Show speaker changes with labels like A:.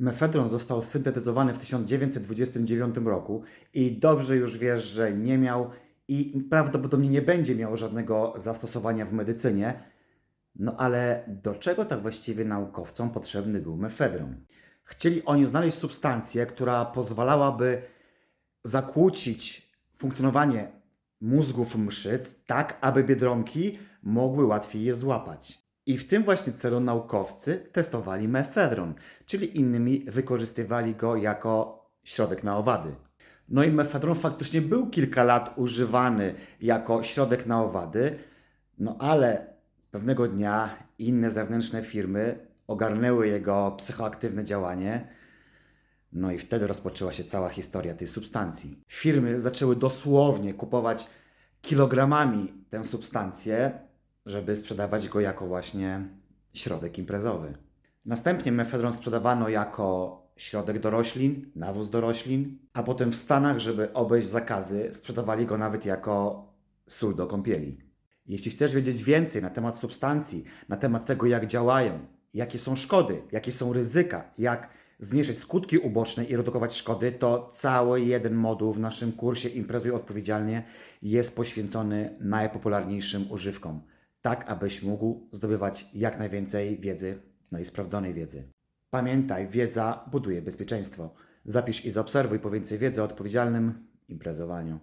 A: Mefedron został syntetyzowany w 1929 roku i dobrze już wiesz, że nie miał i prawdopodobnie nie będzie miał żadnego zastosowania w medycynie. No ale do czego tak właściwie naukowcom potrzebny był mefedron? Chcieli oni znaleźć substancję, która pozwalałaby zakłócić funkcjonowanie mózgów mszyc, tak aby biedronki mogły łatwiej je złapać. I w tym właśnie celu naukowcy testowali mefedron, czyli innymi wykorzystywali go jako środek na owady. No i mefedron faktycznie był kilka lat używany jako środek na owady, no ale pewnego dnia inne zewnętrzne firmy ogarnęły jego psychoaktywne działanie, no i wtedy rozpoczęła się cała historia tej substancji. Firmy zaczęły dosłownie kupować kilogramami tę substancję, żeby sprzedawać go jako właśnie środek imprezowy. Następnie mefedron sprzedawano jako środek do roślin, nawóz do roślin, a potem w Stanach, żeby obejść zakazy, sprzedawali go nawet jako sól do kąpieli. Jeśli chcesz wiedzieć więcej na temat substancji, na temat tego, jak działają, jakie są szkody, jakie są ryzyka, jak zmniejszyć skutki uboczne i redukować szkody, to cały jeden moduł w naszym kursie Imprezuj Odpowiedzialnie jest poświęcony najpopularniejszym używkom, tak abyś mógł zdobywać jak najwięcej wiedzy, no i sprawdzonej wiedzy. Pamiętaj, wiedza buduje bezpieczeństwo. Zapisz i zaobserwuj po więcej wiedzy o odpowiedzialnym imprezowaniu.